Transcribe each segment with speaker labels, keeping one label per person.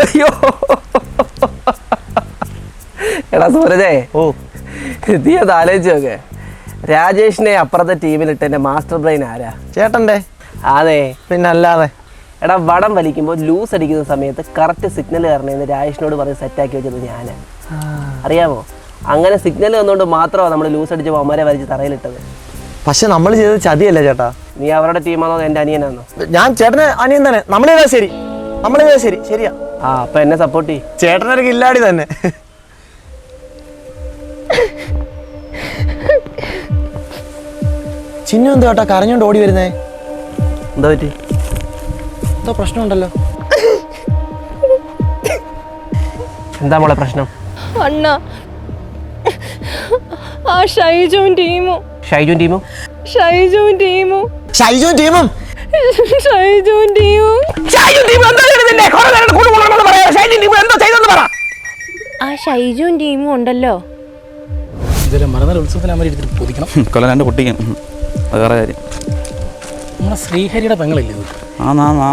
Speaker 1: അയ്യോ. എടാ സൂരജേ
Speaker 2: ഓ.
Speaker 1: നീ അത് ആലോചിച്ച് നോക്കെ. രാജേഷിനെ അപ്പുറത്തെ ടീമിലിട്ട് എന്റെ മാസ്റ്റർ ബ്രെയിൻ ആരാ?
Speaker 2: ചേട്ടന്റെ?
Speaker 1: അതെ.
Speaker 2: പിന്നെ അല്ലാതെ
Speaker 1: എടാ വടം വലിക്കുമ്പോൾ ലൂസ് അടിക്കുന്ന സമയത്ത് കറക്റ്റ് സിഗ്നൽ തരണമെന്ന് രാജേഷിനോട് പറഞ്ഞ് സെറ്റാക്കി വെച്ചത് ഞാൻ അറിയാമോ? അങ്ങനെ സിഗ്നൽ വന്നുകൊണ്ട് മാത്രമാണ് നമ്മൾ ലൂസ് അടിച്ച് അമ്മരെ വലിച്ച് തറയിലിട്ടത്.
Speaker 2: പക്ഷെ നമ്മൾ ചെയ്തത് ചതിയല്ല ചേട്ടാ?
Speaker 1: നീ അവരുടെ ടീമാണോ എന്റെ അനിയനാണോ?
Speaker 2: ഞാൻ ചേട്ടന് അനിയൻ തന്നെ. നമ്മളിതാ ശരി. നമ്മളിതാ ശരി. ശരിയാ.
Speaker 1: ആ അപ്പൊ എന്നെ സപ്പോർട്ട് ചെയ്
Speaker 2: ചേട്ടനൊരു കില്ലാടി തന്നെ. ചിന്നു എന്താ കേട്ടാ കരഞ്ഞോണ്ട് ഓടി വരുന്നേ?
Speaker 1: എന്താ പറ്റി?
Speaker 2: എന്തോ പ്രശ്നമുണ്ടല്ലോ.
Speaker 1: എന്താ മോളെ പ്രശ്നം?
Speaker 3: അണ്ണ ആ ഷൈജുവും ടീമും.
Speaker 1: ഷൈജുൻ ടീമും?
Speaker 3: ഷൈജുവും ടീമും.
Speaker 2: ഷൈജു ടീമും
Speaker 3: ഷൈജു ടീമും ആ ഷൈജുവും ടീമും ഉണ്ടല്ലോ.
Speaker 4: ഇതെല്ലാം മറന്നാൾ ഉത്സവത്തിന് അമ്മ എടുത്തിട്ട് പൊതിക്കണം.
Speaker 5: കൊല്ലം രണ്ട് പൊട്ടിക്കും. അത് വേറെ കാര്യം.
Speaker 4: നമ്മുടെ ശ്രീഹരിയുടെ പെങ്ങളില്ലേ ഇത്?
Speaker 5: നാ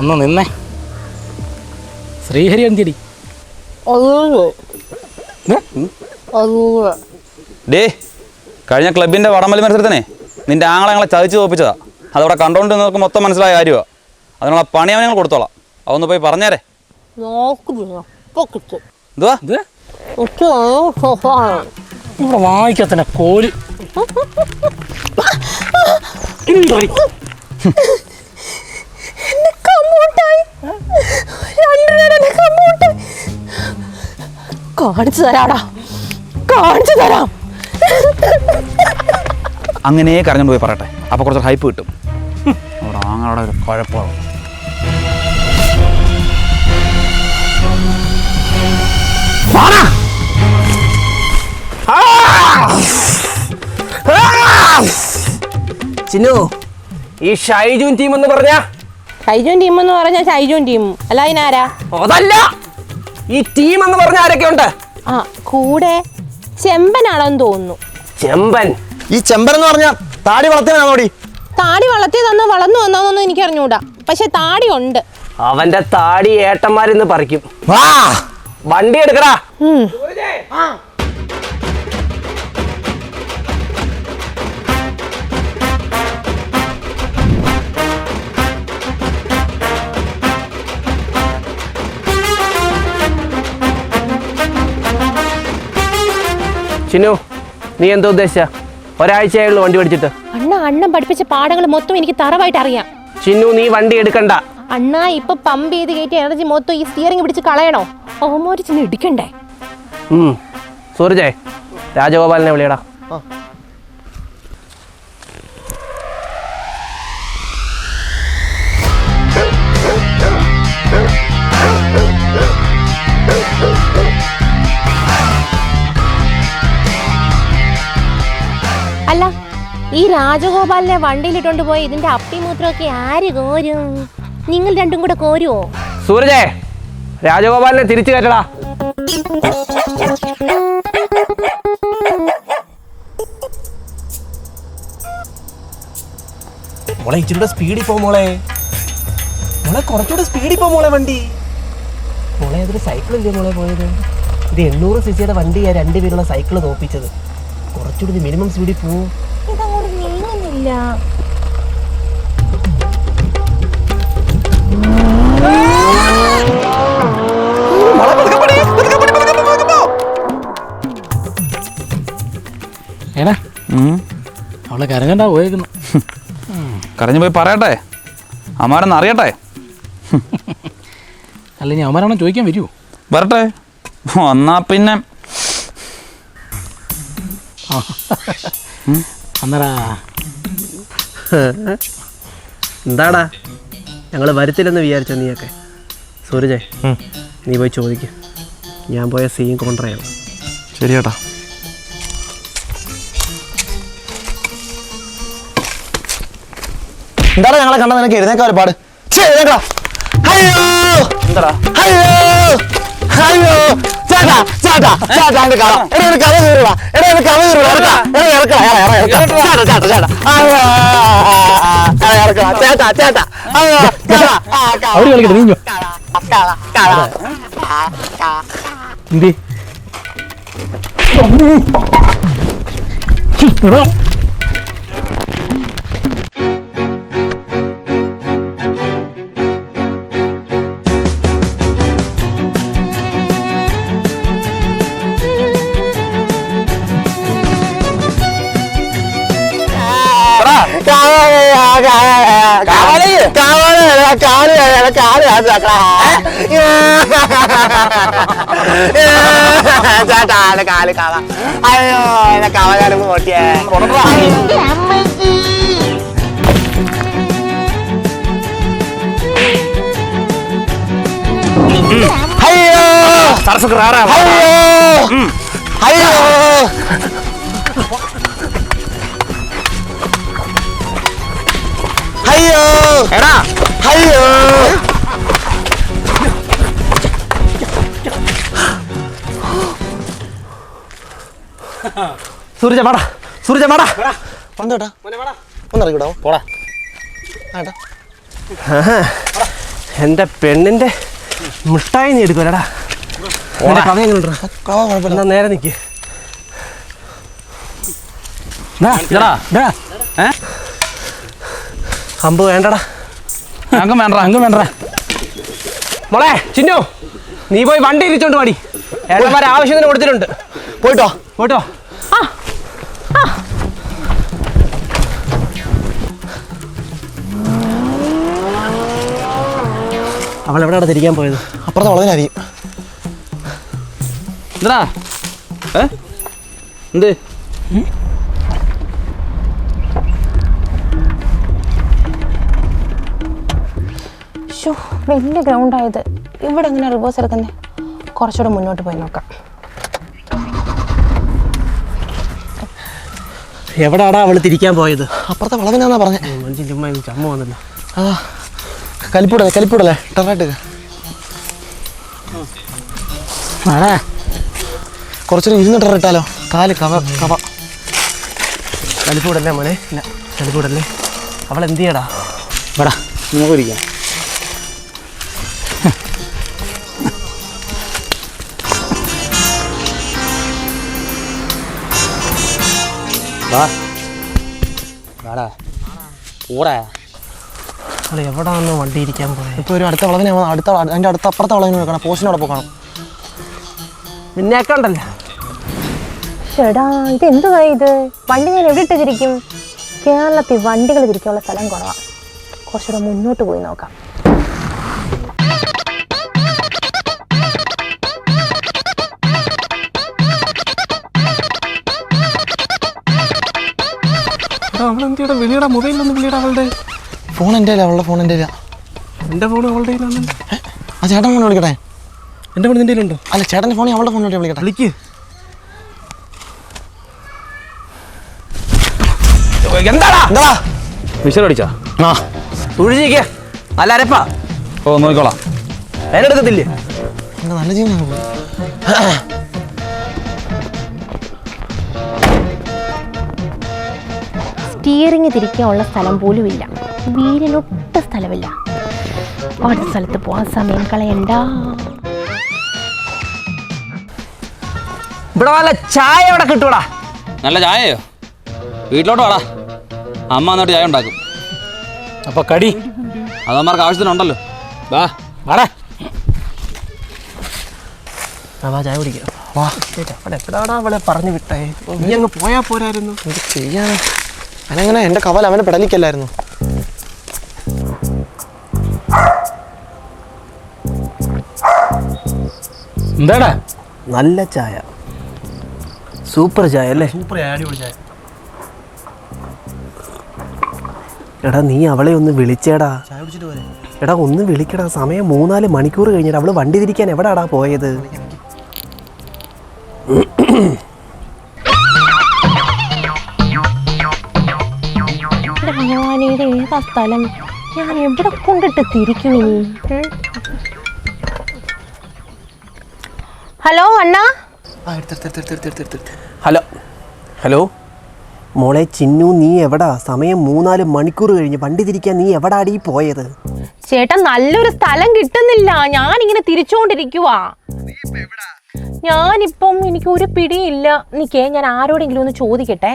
Speaker 4: ഒന്ന് നിന്നേ. ശ്രീഹരി എന്തിയടി
Speaker 5: ഡേ കഴിഞ്ഞ ക്ലബിന്റെ വടംവലി മത്സരത്തിനെ നിന്റെ ആങ്ങളെ ഞങ്ങളെ ചതിച്ച് തോപ്പിച്ചതാ. അതവിടെ കണ്ടോണ്ട് നിങ്ങൾക്ക് മൊത്തം മനസ്സിലായ കാര്യമാണ് അതിനുള്ള പണി അവൻ ഞങ്ങൾ കൊടുത്തോളാം. അതൊന്ന് പോയി പറഞ്ഞേരെ. എന്തുവാ?
Speaker 4: ഇത്? ഇവിടെ വായിക്കത്തന്നെ കോൽ.
Speaker 3: കാണിച്ചു തരാടാ. കാണിച്ചു തരാം.
Speaker 5: അങ്ങനെ കരഞ്ഞോണ്ട് പോയി പറയട്ടെ. അപ്പോൾ കുറച്ച് ഹൈപ്പ് കിട്ടും. അവിടെ ആങ്ങളുടെ ഒരു കുഴപ്പമാണ്
Speaker 1: ചിന്നു ഈ ഷൈജുൻ ടീം എന്ന് പറഞ്ഞാ?
Speaker 3: ഷൈജുൻ ടീം എന്ന് പറഞ്ഞ ഷൈജുൻ ടീം അല്ല അതിനാരാ
Speaker 1: അതല്ല ഈ ടീം എന്ന് പറഞ്ഞ ആരൊക്കെ ഉണ്ട്
Speaker 3: ആ കൂടെ ചെമ്പനാണെന്ന് തോന്നുന്നു.
Speaker 1: ചെമ്പൻ.
Speaker 2: ഈ ചെമ്പൻ എന്ന് പറഞ്ഞാൽ താടി വളർത്തിനാണോടി
Speaker 3: താടി വളർത്തിയതാണോ വളർന്നു വന്നോന്നൊന്നും എനിക്ക് അറിഞ്ഞൂടാ പക്ഷെ താടി ഉണ്ട്
Speaker 1: അവന്റെ താടി ഏട്ടന്മാരിന്ന് പറിക്കും.
Speaker 2: വാ.
Speaker 1: വണ്ടി എടുക്കടാ.
Speaker 3: ഉം.
Speaker 1: ചിന്നു നീ എന്താ ഉദ്ദേശിച്ച? ഒരാഴ്ചയായുള്ളൂ വണ്ടി പഠിച്ചിട്ട്
Speaker 3: അണ്ണ അണ്ണൻ പഠിപ്പിച്ച പാഠങ്ങൾ മൊത്തം എനിക്ക് തറവായിട്ട് അറിയാം.
Speaker 1: ചിന്നു നീ വണ്ടി എടുക്കണ്ട.
Speaker 3: അണ്ണ ഇപ്പൊ പമ്പ് ചെയ്ത് കയറ്റി എനർജി മൊത്തം ഈ സ്റ്റിയറിംഗ് പിടിച്ച് കളയണോ? ഓമോര് ചിന്നു ഇടിക്കണ്ടേ.
Speaker 1: സൂരജേ രാജഗോപാലിനെ വിളിയടാ.
Speaker 3: അല്ല ഈ രാജഗോപാലിനെ വണ്ടിയിലിട്ടോണ്ട് പോയി ഇതിന്റെ അപ്പിമൂത്രമൊക്കെ ആര് കോരും? നിങ്ങൾ രണ്ടും കൂടെ കോരുവോ?
Speaker 1: സൂരജേ രാജഗോപാലിനെ തിരിച്ചു കയറ്റടാ. മോളെ ഇച്ചിരി സ്പീഡിൽ പോ മോളെ. മോളെ കുറച്ചുകൂടെ സ്പീഡിൽ പോ മോളെ വണ്ടി. മോളെ അതൊരു സൈക്കിളല്ലേ മോളെ പോയത്? ഇത് എണ്ണൂറ് സി സിയുടെ വണ്ടിയാണ് രണ്ടുപേരുള്ള സൈക്കിൾ തോപ്പിച്ചത്. കുറച്ചുകൂടി മിനിമം സ്പീഡിൽ പോ.
Speaker 3: ഇതങ്ങോട്ട് നീങ്ങുന്നില്ല
Speaker 4: ഏടാ അവളെ കരഞ്ഞാ പോയേക്കുന്നു.
Speaker 5: കരഞ്ഞു പോയി പറയട്ടെ. അമ്മാരെന്ന് അറിയട്ടെ.
Speaker 4: അല്ല ഇനി അമാരാണോ ചോദിക്കാൻ വരുമോ
Speaker 5: വരട്ടെ. എന്നാ പിന്നെ
Speaker 1: എന്താടാ? ഞങ്ങൾ വരുത്തില്ലെന്ന് വിചാരിച്ച നീയൊക്കെ? സൂരജേ നീ പോയി ചോദിക്കും. ഞാൻ പോയ സീൻ കോൺട്രയാണ്
Speaker 5: ശരി
Speaker 2: എന്താടാ ഞങ്ങളെ കണ്ട നിനക്ക് എഴുന്നേക്കാൻ ഒരുപാട്. ശരി എഴുന്നേക്കടാ. അയ്യോ
Speaker 1: എന്താടാ?
Speaker 2: അയ്യോ അയ്യോ
Speaker 4: അവർ കളിക്കട്ടെ നീഞ്ഞോ? എന്തി?
Speaker 2: ചേട്ടാ കാൽ കാവ അയ്യോ. എന്റെ കവകാലം പൊട്ടിയേ അയ്യോ. അയ്യോ അയ്യോ. അയ്യോ എടാ. അയ്യോ
Speaker 1: സൂരജ മാടാ സൂരജ മാടാ
Speaker 2: ഒന്നേട്ടാ ഒന്നിറങ്ങിവിടാ പോടാ. ആട്ടാ
Speaker 1: എന്റെ പെണ്ണിന്റെ മിഠായി നീ
Speaker 2: എടുക്കൂലടാ
Speaker 1: എന്നാ നേരെ നിക്ക്.
Speaker 5: ഏ?
Speaker 1: അമ്പ് വേണ്ടടാ.
Speaker 5: അങ്ങ് വേണ്ട അങ്ങ് വേണ്ട.
Speaker 1: മോളെ ചിന്നു നീ പോയി വണ്ടി ഇരിച്ചോണ്ട് പാടി ഏട്ടന്മാരെ ആവശ്യത്തിന് കൊടുത്തിട്ടുണ്ട്.
Speaker 2: പോയിട്ടോ.
Speaker 1: പോയിട്ടോ. അവൾ എവിടെയാണ് തിരിക്കാൻ പോയത്?
Speaker 2: അപ്പുറത്തെ വളവിനായിരിക്കും
Speaker 5: എന്താ ഏ? എന്ത്?
Speaker 3: ഷോ വലിയ ഗ്രൗണ്ടായത് ഇവിടെ എങ്ങനെ റിവേഴ്സ് എടുക്കുന്നത് കുറച്ചുകൂടെ മുന്നോട്ട് പോയി നോക്കാം.
Speaker 1: എവിടാടാ അവൾ തിരിക്കാൻ പോയത്?
Speaker 2: അപ്പുറത്തെ വളവിനാന്നാ പറഞ്ഞത്
Speaker 1: മനുഷ്യൻ ചുമ്മാ വന്നില്ല.
Speaker 2: ആ കലിപ്പൂടല്ലേ കലിപ്പൂടല്ലേ? ടെറായിട്ട് കുറച്ചൊരു ഇരുന്ന് ടെറിട്ടാലോ കാൽ കവ കവ.
Speaker 1: കലിപ്പൂടല്ലേ മോനെ? ഇല്ല. കലിപ്പൂടല്ലേ? അവൾ എന്ത് ചെയ്യടാ
Speaker 4: വേടാ നമുക്ക് വാ. വാടാ. പോടാ
Speaker 1: അവൾ എവിടാന്ന് വണ്ടി ഇരിക്കാൻ പോയത്
Speaker 2: ഇപ്പോൾ ഒരു അടുത്ത വളവിനെ അടുത്ത അതിന്റെ അടുത്ത അപ്പുറത്തെ വളവിന് നോക്കണം പോസ്റ്റിനോടെ പോകണം
Speaker 1: നിന്നെയൊക്കെ ഉണ്ടല്ലോ.
Speaker 3: ചേടാ ഇത് എന്തുവാ ഇത്? വണ്ടി ഞാൻ എവിടെ ഇട്ടിരിക്കും കേരളത്തിൽ വണ്ടികൾ തിരിക്കാനുള്ള സ്ഥലം കുറവാണ് കുറച്ചുകൂടെ മുന്നോട്ട് പോയി നോക്കാം.
Speaker 1: അവളെന്തിയുടെ വിളിയുടെ ഒന്ന് വിളിയുടെ അവളുടെ?
Speaker 2: ഫോൺ എന്റെ അല്ല അവളുടെ ഫോൺ എന്റെ അല്ല
Speaker 1: എന്റെ ഫോൺ അവളുടെ
Speaker 2: ആ ചേട്ടൻ ഫോൺ വിളിക്കട്ടെ?
Speaker 1: എന്റെ ഫോൺ നിന്റെ ഉണ്ടോ
Speaker 2: അല്ല ചേട്ടന്റെ ഫോണിൽ അവളുടെ ഫോൺ വിളിക്കട്ടെ
Speaker 1: വിളിക്ക്. എന്താടാ?
Speaker 2: എന്താ
Speaker 5: വിഷൽ അടിച്ചാ?
Speaker 2: ആ.
Speaker 1: നല്ല അരപ്പാ.
Speaker 5: ഓ നോക്കിക്കോളാം.
Speaker 2: എന്താ നല്ല ജീവനാണ് പോയി
Speaker 3: സ്റ്റിയറിംഗ് തിരിക്കാനുള്ള സ്ഥലം പോലും ഇല്ല വീടിനൊട്ട സ്ഥലമില്ല. അടുത്ത സ്ഥലത്ത് പോകാൻ സമയം കളയണ്ട.
Speaker 1: ഇവിടെ വല്ല ചായ ഇവിടെ കിട്ടൂടാ?
Speaker 5: നല്ല ചായയോ? വീട്ടിലോട്ട് വാടാ. അമ്മ എന്നിട്ട് ചായ ഉണ്ടാക്കും.
Speaker 4: അപ്പൊ കടി.
Speaker 5: അതമ്മമാർക്ക് ആവശ്യത്തിനുണ്ടല്ലോ.
Speaker 4: വാ. വാടാ.
Speaker 1: വാ ചായ കുടിക്കാം. വാ അവളെ പറഞ്ഞു വിട്ടേ? നീ അങ്ങ് പോയാ പോരായിരുന്നു.
Speaker 2: എന്ത് അവനെങ്ങനെ എന്റെ കവൽ അവനെ പെടലിക്കല്ലായിരുന്നു.
Speaker 4: എന്താടാ?
Speaker 1: നല്ല ചായ. സൂപ്പർ ചായ അല്ലേ? സൂപ്പർ അടിപൊളി ചായ. എടാ നീ അവളെ ഒന്ന് വിളിച്ചേടാ. എടാ ഒന്ന് വിളിക്കടാ. സമയം മൂന്നാൽ മണിക്കൂർ കഴിഞ്ഞിട്ട് അവൾ വണ്ടി തിരിക്കാൻ എവിടാടാ പോയത്?
Speaker 3: ഭഗവാനെ ഇത് ഏതാ സ്ഥലം ഞാൻ എവിടെ കൊണ്ടിട്ട് തിരിക്കും ഇനി ഹലോ അണ്ണാ?
Speaker 1: ഹലോ. ഹലോ. മോളെ ചിന്നു നീ എവിടാ? സമയം മൂന്നാൽ മണിക്കൂർ കഴിഞ്ഞ് വണ്ടി തിരിക്കാൻ നീ എവിടാടി പോയത്?
Speaker 3: ചേട്ടാ നല്ലൊരു സ്ഥലം കിട്ടുന്നില്ല. ഞാൻ ഇങ്ങനെ തിരിച്ചുകൊണ്ടിരിക്കുവാ ഞാനിപ്പം എനിക്ക് ഒരു പിടിയില്ല നിക്കേ ഞാൻ ആരോടെങ്കിലും ഒന്ന് ചോദിക്കട്ടെ?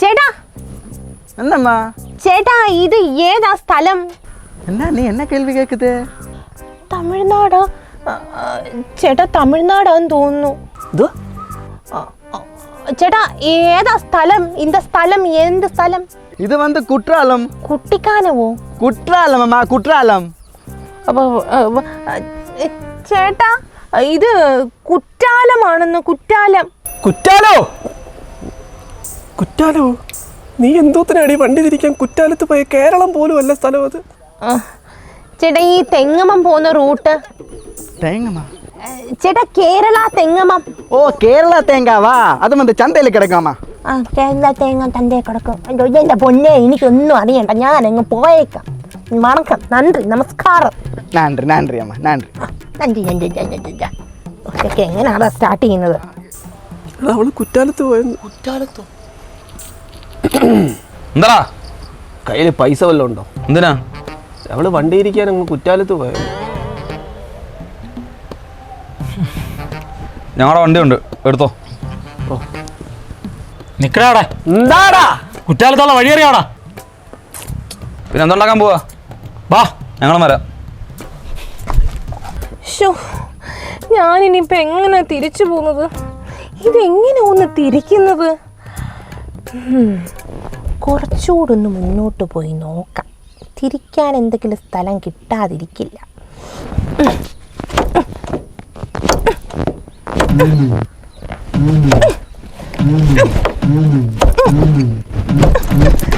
Speaker 3: ചേട്ടാ
Speaker 6: என்னம்மா
Speaker 3: ചേട്ടാ ഇത് ഏതാ സ്ഥലം
Speaker 6: என்ன நீ என்ன கேள்வி கேட்குது
Speaker 3: തമിഴ്നാടാ ആ, ആ, ചേട്ടാ തമിഴ്നാടാന്ന് തോന്നുന്നു
Speaker 1: ഇത്
Speaker 3: ആ, ആ, ചേട്ടാ ഏതാ സ്ഥലം இந்த സ്ഥലം എന്ത് സ്ഥലം
Speaker 6: இது வந்து குற்றாலம்
Speaker 3: കുട്ടിക്കാനവോ
Speaker 6: குற்றாலம் அம்மா குற்றாலம்
Speaker 3: അപ്പൊ ആ, വ- ആ, ഏ, ചേട്ടാ ഇത് കുറ്റാലമാണെന്ന് കുറ്റാലം
Speaker 1: കുറ്റാലോ കുറ്റാലോ? നീ എന്തോത്തിനാടി വണ്ടി തിരിക്കാൻ കുറ്റാലത്ത് പോയ കേരളം പോലും അല്ല സ്ഥലം അത്?
Speaker 3: ചേട്ടാ ഈ തെങ്ങമം പോകുന്ന റൂട്ട്. തേങ്ങമ? ചേട്ടാ കേരള തെങ്ങമം.
Speaker 6: ஓ கேரளா தேங்காவா அது வந்து சந்தையில் கிடைக்குமா
Speaker 3: ആ കേരള തേങ്ങ തന്റെ കിടക്കും. അയ്യോ, എന്റെ പൊന്നെ എനിക്കൊന്നും അറിയണ്ട. ഞാൻ അങ്ങ് പോയേക്കാം. വണക്കം നന്ദി നമസ്കാരം.
Speaker 6: நன்றி நன்றி அம்மா
Speaker 3: நன்றி നന്ദി നന്ദി നന്ദി, നന്ദി. ഓക്കെ, സ്റ്റാർട്ട് ചെയ്യുന്നത്?
Speaker 1: എടാ അവൾ കുറ്റാലത്ത് പോയെന്ന്. കുറ്റാലത്തോ?
Speaker 5: എന്താടാ?
Speaker 1: കയ്യിൽ പൈസ വല്ലതും ഉണ്ടോ?
Speaker 5: എന്തിനാ?
Speaker 1: അവൾ വണ്ടി ഇരിക്കാൻ അങ്ങ് കുറ്റാലത്ത് പോയത്
Speaker 5: ഞങ്ങളുടെ വണ്ടിയുണ്ട്. എടുത്തോ.
Speaker 4: നിക്കടാടെ.
Speaker 1: എന്താടാ?
Speaker 4: കുറ്റാലത്തുള്ള വഴിയറിയാടാ
Speaker 5: പിന്നെ എന്തുണ്ടാക്കാൻ പോവാ?
Speaker 4: വാ.
Speaker 5: ഞങ്ങളും വരാം.
Speaker 3: ഷോ ഞാനിനിയിപ്പോൾ എങ്ങനെ തിരിച്ചു പോകുന്നത്? ഇതെങ്ങനെ ഒന്ന് തിരിക്കുന്നത്? കുറച്ചുകൂടെ ഒന്ന് മുന്നോട്ട് പോയി നോക്കാം തിരിക്കാൻ എന്തെങ്കിലും സ്ഥലം കിട്ടാതിരിക്കില്ല Mm-hmm.